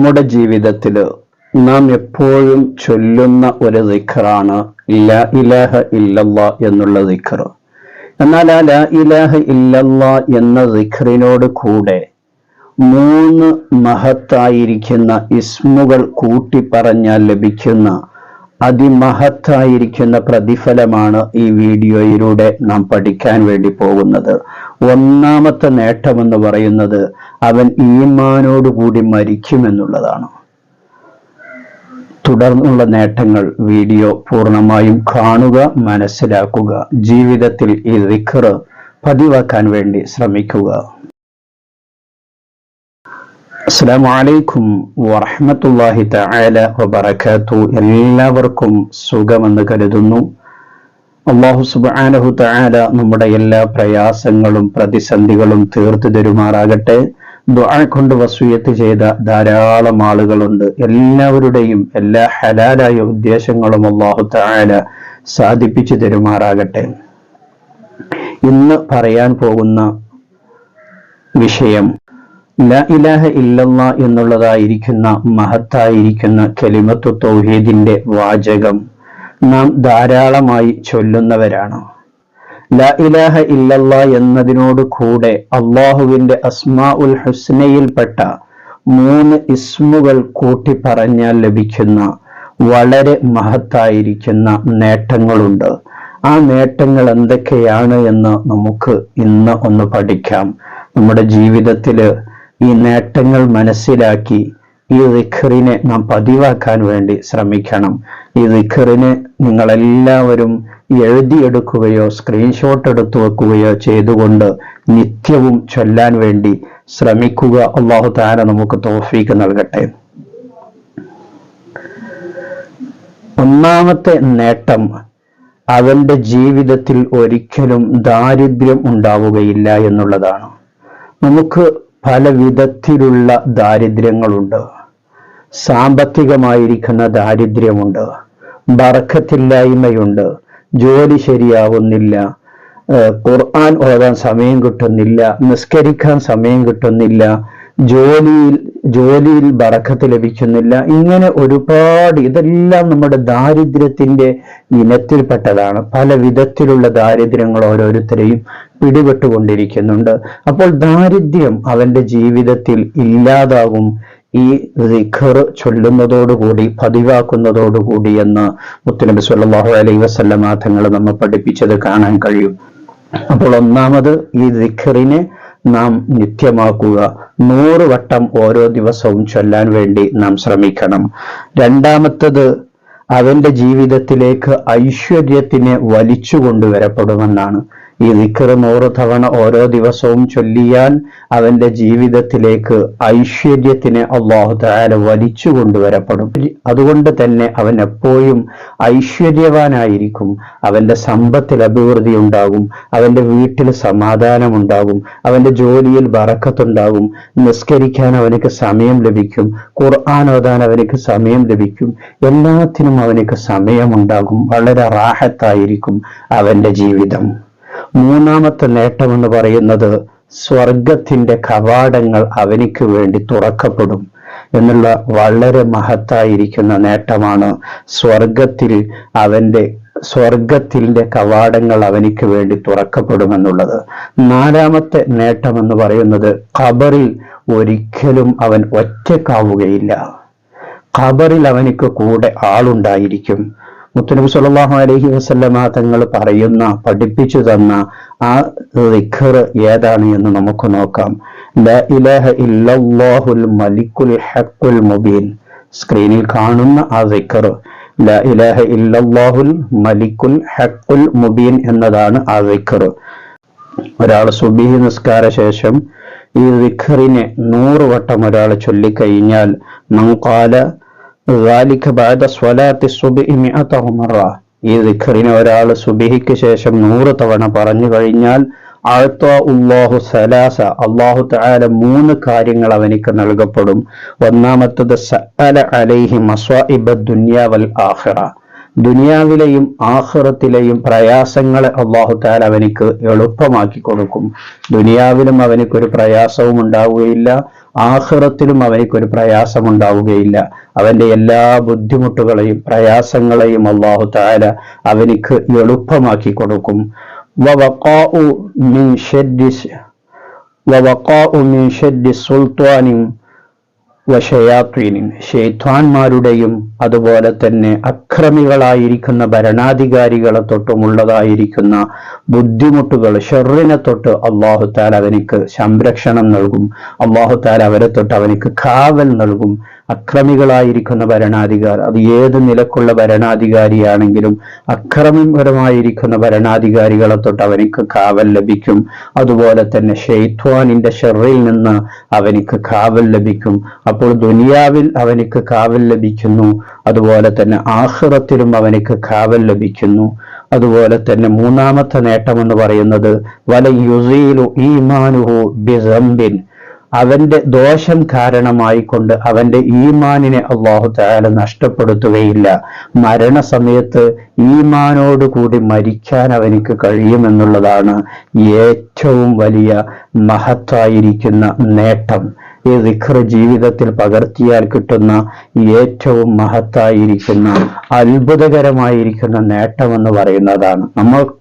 നമ്മുടെ ജീവിതത്തിൽ നാം എപ്പോഴും ചൊല്ലുന്ന ഒരു ദിഖറാണ് ലാ ഇലാഹ ഇല്ലല്ലാ എന്നുള്ള ദിഖർ എന്നാൽ ആ ലാ ഇലാഹ ഇല്ലല്ലാ എന്ന ദിഖറിനോട് കൂടെ മൂന്ന് മഹത്തായിരിക്കുന്ന ഇസ്മുകൾ കൂട്ടി പറഞ്ഞാൽ ലഭിക്കുന്ന അതിമഹത്തായിരിക്കുന്ന പ്രതിഫലമാണ് ഈ വീഡിയോയിലൂടെ നാം പഠിക്കാൻ വേണ്ടി പോകുന്നത്. ഒന്നാമത്തെ നേട്ടമെന്ന് പറയുന്നത് അവൻ ഈമാനോടുകൂടി മരിക്കുമെന്നുള്ളതാണ്. തുടർന്നുള്ള നേട്ടങ്ങൾ വീഡിയോ പൂർണമായും കാണുക മനസ്സിലാക്കുക ജീവിതത്തിൽ ഈ റിഖർ പതിവാക്കാൻ വേണ്ടി ശ്രമിക്കുക. അസ്സാം വലൈക്കും വറഹമത്തല്ലാഹി തആല എല്ലാവർക്കും സുഖമെന്ന് കരുതുന്നു. അള്ളാഹു സുബാനഹു തആല നമ്മുടെ എല്ലാ പ്രയാസങ്ങളും പ്രതിസന്ധികളും തീർത്തു തരുമാറാകട്ടെ. ദുആ കൊണ്ട് വസൂയത്ത് ചെയ്ത ധാരാളം ആളുകളുണ്ട്. എല്ലാവരുടെയും എല്ലാ ഹലാലായ ഉദ്ദേശങ്ങളും അള്ളാഹു തആല സാധിപ്പിച്ചു തരുമാറാകട്ടെ. ഇന്ന് പറയാൻ പോകുന്ന വിഷയം ല ഇലാഹ ഇല്ലല്ല എന്നുള്ളതായിരിക്കുന്ന മഹത്തായിരിക്കുന്ന കലിമത്തു തൗഹീദിന്റെ വാചകം. നാം ധാരാളമായി ചൊല്ലുന്നവരാണ്. ല ഇലാഹ ഇല്ലല്ല എന്നതിനോട് കൂടെ അള്ളാഹുവിന്റെ അസ്മാ ഉൽ ഹുസ്നയിൽപ്പെട്ട മൂന്ന് ഇസ്മുകൾ കൂട്ടി പറഞ്ഞാൽ ലഭിക്കുന്ന വളരെ മഹത്തായിരിക്കുന്ന നേട്ടങ്ങളുണ്ട്. ആ നേട്ടങ്ങൾ എന്തൊക്കെയാണ് എന്ന് നമുക്ക് ഇന്ന് ഒന്ന് പഠിക്കാം. നമ്മുടെ ജീവിതത്തിൽ ഈ നേട്ടങ്ങൾ മനസ്സിലാക്കി ഈ റിഖറിനെ നാം പതിവാക്കാൻ വേണ്ടി ശ്രമിക്കണം. ഈ ദിഖറിനെ നിങ്ങളെല്ലാവരും എഴുതിയെടുക്കുകയോ സ്ക്രീൻഷോട്ട് എടുത്തു വെക്കുകയോ ചെയ്തുകൊണ്ട് നിത്യവും ചൊല്ലാൻ വേണ്ടി ശ്രമിക്കുക. അള്ളാഹു താര നമുക്ക് തോഫീക്ക് നൽകട്ടെ. ഒന്നാമത്തെ നേട്ടം അവന്റെ ജീവിതത്തിൽ ഒരിക്കലും ദാരിദ്ര്യം ഉണ്ടാവുകയില്ല എന്നുള്ളതാണ്. നമുക്ക് പല വിധത്തിലുള്ള ദാരിദ്ര്യങ്ങളുണ്ട്. സാമ്പത്തികമായിരിക്കുന്ന ദാരിദ്ര്യമുണ്ട് ബറക്കത്തില്ലായ്മയുണ്ട് ജോലി ശരിയാവുന്നില്ല ഖുർആൻ ഓതാൻ സമയം കിട്ടുന്നില്ല നിസ്കരിക്കാൻ സമയം കിട്ടുന്നില്ല ജോലിയിൽ ജോലിയിൽ ബറക്കത്ത് ലഭിക്കുന്നില്ല ഇങ്ങനെ ഒരുപാട് ഇതെല്ലാം നമ്മുടെ ദാരിദ്ര്യത്തിന്റെ ഇനത്തിൽപ്പെട്ടതാണ്. പല വിധത്തിലുള്ള ദാരിദ്ര്യങ്ങൾ ഓരോരുത്തരെയും പിടിപെട്ടുകൊണ്ടിരിക്കുന്നുണ്ട്. അപ്പോൾ ദാരിദ്ര്യം അവന്റെ ജീവിതത്തിൽ ഇല്ലാതാകും ഈ റിഖർ ചൊല്ലുന്നതോടുകൂടി പതിവാക്കുന്നതോടുകൂടി എന്ന് മുത്തുനബി സല്ലാഹു അലൈ വസല്ലമ തങ്ങൾ നമ്മെ പഠിപ്പിച്ചത് കാണാൻ കഴിയും. അപ്പോൾ ഒന്നാമത് ഈ റിഖറിനെ നാം നിത്യമാക്കുക. നൂറ് വട്ടം ഓരോ ദിവസവും ചൊല്ലാൻ വേണ്ടി നാം ശ്രമിക്കണം. രണ്ടാമത്തത് അവന്റെ ജീവിതത്തിലേക്ക് ഐശ്വര്യത്തിനെ വലിച്ചു കൊണ്ടുവരപ്പെടുമെന്നാണ് ഈ ദിക്കറ് നൂറ് തവണ ഓരോ ദിവസവും ചൊല്ലിയാൽ അവന്റെ ജീവിതത്തിലേക്ക് ഐശ്വര്യത്തിനെ അള്ളാഹു താല വലിച്ചു കൊണ്ടുവരപ്പെടും. അതുകൊണ്ട് തന്നെ അവൻ എപ്പോഴും ഐശ്വര്യവാനായിരിക്കും. അവന്റെ സമ്പത്തിൽ അഭിവൃദ്ധി ഉണ്ടാകും. അവന്റെ വീട്ടിൽ സമാധാനമുണ്ടാകും അവന്റെ ജോലിയിൽ ബറക്കത്തുണ്ടാകും നിസ്കരിക്കാൻ അവനക്ക് സമയം ലഭിക്കും. ഖുർആൻ ഓതാൻ അവനക്ക് സമയം ലഭിക്കും. എല്ലാത്തിനും അവനക്ക് സമയമുണ്ടാകും. വളരെ റാഹത്തായിരിക്കും അവന്റെ ജീവിതം. മൂന്നാമത്തെ നേട്ടമെന്ന് പറയുന്നത് സ്വർഗത്തിന്റെ കവാടങ്ങൾ അവനിക്ക് വേണ്ടി തുറക്കപ്പെടും എന്നുള്ള വളരെ മഹത്തായിരിക്കുന്ന നേട്ടമാണ് സ്വർഗത്തിൽ അവന്റെ സ്വർഗത്തിന്റെ കവാടങ്ങൾ അവനിക്ക് വേണ്ടി തുറക്കപ്പെടുമെന്നുള്ളത്. നാലാമത്തെ നേട്ടം എന്ന് പറയുന്നത് ഖബറിൽ ഒരിക്കലും അവൻ ഒറ്റക്കാവുകയില്ല. ഖബറിൽ അവനിക്ക് കൂടെ ആളുണ്ടായിരിക്കും. മുത്തനബി സല്ലല്ലാഹു അലഹി വസല്ലമ തങ്ങൾ പറയുന്ന പഠിപ്പിച്ചു തന്ന ആ റിഖർ ഏതാണ് എന്ന് നമുക്ക് നോക്കാം. ഇലാഹ മലിക്കുൽ ഹഖുൽ മുബീൻ. സ്ക്രീനിൽ കാണുന്ന ആ റിഖർ ഇലാഹ ഇല്ലല്ലാഹുൽ മലിക്കുൽ ഹഖുൽ മുബീൻ എന്നതാണ് ആ റിഖർ ഒരാൾ സുബിഹി നിസ്കാര ശേഷം ഈ റിഖറിനെ നൂറ് വട്ടം ഒരാൾ ചൊല്ലിക്കഴിഞ്ഞാൽ മങ്കാല ذلك بعد صلاة الصبح مئة مرة ഈ ദിഖറിനെ ഒരാൾ സുബിഹിക്ക് ശേഷം നൂറ് തവണ പറഞ്ഞു കഴിഞ്ഞാൽ ഉള്ളാഹു സലാസ അള്ളാഹു തആല മൂന്ന് കാര്യങ്ങൾ അവനിക്ക് നൽകപ്പെടും ഒന്നാമത്തത് സഅല അലൈഹി മസ്വാഇബ ദുനിയ വൽ ആഖിറ ദുനിയാവിലെയും ആഹ്റത്തിലെയും പ്രയാസങ്ങളെ അള്ളാഹു താൽ അവനിക്ക് എളുപ്പമാക്കി കൊടുക്കും. ദുനിയാവിലും അവനിക്കൊരു പ്രയാസവും ഉണ്ടാവുകയില്ല. ആഹ്റത്തിലും അവനിക്കൊരു പ്രയാസം ഉണ്ടാവുകയില്ല. അവന്റെ എല്ലാ ബുദ്ധിമുട്ടുകളെയും പ്രയാസങ്ങളെയും അള്ളാഹു താല അവനിക്ക് എളുപ്പമാക്കി കൊടുക്കും. സുൽത്താനും വശയാത്വീനിൻ ഷെയ്ത്വാൻമാരുടെയും അതുപോലെ തന്നെ അക്രമികളായിരിക്കുന്ന ഭരണാധികാരികളെ തൊട്ടുമുള്ളതായിരിക്കുന്ന ബുദ്ധിമുട്ടുകൾ ഷെറിനെ തൊട്ട് അള്ളാഹു താൽ അവനിക്ക് സംരക്ഷണം നൽകും. അള്ളാഹു താൽ അവരെ തൊട്ട് അവനിക്ക് കാവൽ നൽകും. അക്രമികളായിരിക്കുന്ന ഭരണാധികാർ അത് ഏത് നിലക്കുള്ള ഭരണാധികാരിയാണെങ്കിലും അക്രമപരമായിരിക്കുന്ന ഭരണാധികാരികളെ തൊട്ട് അവനിക്ക് കാവൽ ലഭിക്കും. അതുപോലെ തന്നെ ഷെയ്ത്വാനിന്റെ ഷെറിൽ നിന്ന് അവനിക്ക് കാവൽ ലഭിക്കും. അപ്പോൾ ദുനിയാവിൽ അവനിക്ക് കാവൽ ലഭിക്കുന്നു. അതുപോലെ തന്നെ ആഹ്റത്തിലും അവനിക്ക് കാവൽ ലഭിക്കുന്നു. അതുപോലെ തന്നെ മൂന്നാമത്തെ നേട്ടം എന്ന് പറയുന്നത് വല യുസീലു ഈമാനുഹു ബിസംബിൻ അവന്റെ ദോഷം കാരണമായി കൊണ്ട് അവന്റെ ഈമാനിനെ അള്ളാഹു താല നഷ്ടപ്പെടുത്തുകയില്ല. മരണസമയത്ത് ഈമാനോട് കൂടി മരിക്കാൻ അവനിക്ക് കഴിയുമെന്നുള്ളതാണ് ഏറ്റവും വലിയ മഹത്തായിരിക്കുന്ന നേട്ടം. ഈ ദിഖർ ജീവിതത്തിൽ പകർത്തിയാൽ കിട്ടുന്ന ഏറ്റവും മഹത്തായിരിക്കുന്ന അത്ഭുതകരമായിരിക്കുന്ന നേട്ടമെന്ന് പറയുന്നതാണ്.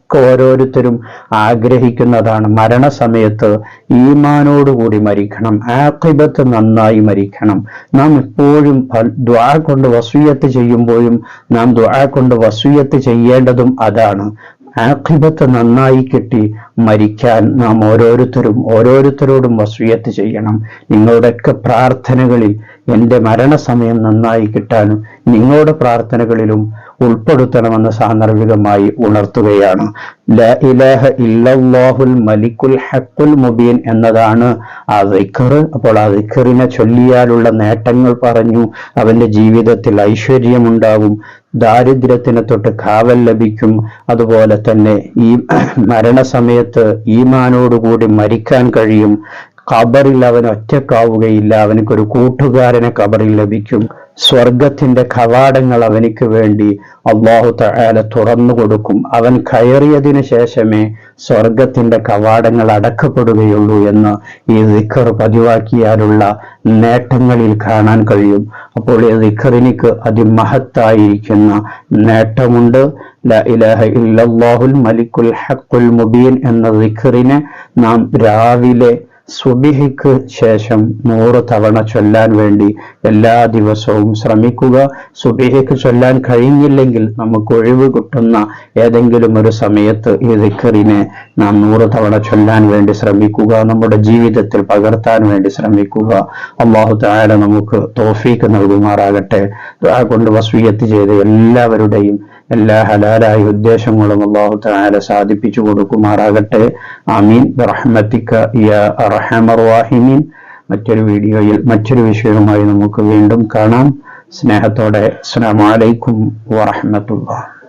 നമ്മൾക്ക് ഓരോരുത്തരും ആഗ്രഹിക്കുന്നതാണ് മരണസമയത്ത് ഈമാനോടുകൂടി മരിക്കണം ആക്കിബത്ത് നന്നായി മരിക്കണം. നാം എപ്പോഴും ദ്വാ കൊണ്ട് വസൂയത്ത് ചെയ്യുമ്പോഴും നാം ദ്വാ കൊണ്ട് വസൂയത്ത് ചെയ്യേണ്ടതും അതാണ്. ആഖിബത്ത് നന്നായി കിട്ടി മരിക്കാൻ നാം ഓരോരുത്തരും ഓരോരുത്തരോടും വസൂയത്ത് ചെയ്യണം. നിങ്ങളുടെയൊക്കെ പ്രാർത്ഥനകളിൽ എന്റെ മരണസമയം നന്നായി കിട്ടാനും നിങ്ങളുടെ പ്രാർത്ഥനകളിലും ഉൾപ്പെടുത്തണമെന്ന് സാന്ദർഭികമായി ഉണർത്തുകയാണ്. ഇലാഹ മലിക്കുൽ ഹക്കുൽ മുബീൻ എന്നതാണ് ആ ദിക്കർ അപ്പോൾ ആ ദിക്കറിനെ ചൊല്ലിയാലുള്ള നേട്ടങ്ങൾ പറഞ്ഞു. അവന്റെ ജീവിതത്തിൽ ഐശ്വര്യമുണ്ടാകും ദാരിദ്ര്യത്തിനെ തൊട്ട് കാവൽ ലഭിക്കും. അതുപോലെ തന്നെ ഈ മരണസമയത്ത് ഈമാനോടുകൂടി മരിക്കാൻ കഴിയും. ഖബറിൽ അവൻ ഒറ്റക്കാവുകയില്ല. അവനക്കൊരു കൂട്ടുകാരനെ ഖബറിൽ ലഭിക്കും. സ്വർഗത്തിന്റെ കവാടങ്ങൾ അവനിക്ക് വേണ്ടി അള്ളാഹു തആല തുറന്നു കൊടുക്കും. അവൻ കയറിയതിനു ശേഷമേ സ്വർഗത്തിന്റെ കവാടങ്ങൾ അടക്കപ്പെടുകയുള്ളൂ എന്ന് ഈ ദിഖർ പതിവാക്കിയാലുള്ള നേട്ടങ്ങളിൽ കാണാൻ കഴിയും. അപ്പോൾ ഈ ദിഖറിനിക്ക് അതിമഹത്തായിരിക്കുന്ന നേട്ടമുണ്ട്. ഇലാഹ ഇല്ലല്ലാഹുൽ മലിക്കുൽ ഹക്കുൽ മുബീൻ എന്ന ദിഖറിനെ നാം രാവിലെ സുബിഹിക്ക് ശേഷം നൂറ് തവണ ചൊല്ലാൻ വേണ്ടി എല്ലാ ദിവസവും ശ്രമിക്കുക. സുബിഹിക്ക് ചൊല്ലാൻ കഴിഞ്ഞില്ലെങ്കിൽ നമുക്ക് ഒഴിവ് കിട്ടുന്ന ഏതെങ്കിലും ഒരു സമയത്ത് ഈ ദിക്കറിനെ നാം നൂറ് തവണ ചൊല്ലാൻ വേണ്ടി ശ്രമിക്കുക നമ്മുടെ ജീവിതത്തിൽ പകർത്താൻ വേണ്ടി ശ്രമിക്കുക. അള്ളാഹു താര നമുക്ക് തോഫീക്ക് നൽകുമാറാകട്ടെ. കൊണ്ട് വസ്വീയത്ത് ചെയ്ത എല്ലാവരുടെയും എല്ലാ ഹലാലായ ഉദ്ദേശങ്ങളും അള്ളാഹു താല സാധിപ്പിച്ചു കൊടുക്കുമാറാകട്ടെ. ആമീൻ. റഹ്മത്തിക്ക യ മറ്റൊരു വീഡിയോയിൽ മറ്റൊരു വിഷയവുമായി നമുക്ക് വീണ്ടും കാണാം. സ്നേഹത്തോടെ. അസ്സലാമു അലൈക്കും വറഹമത്തുള്ള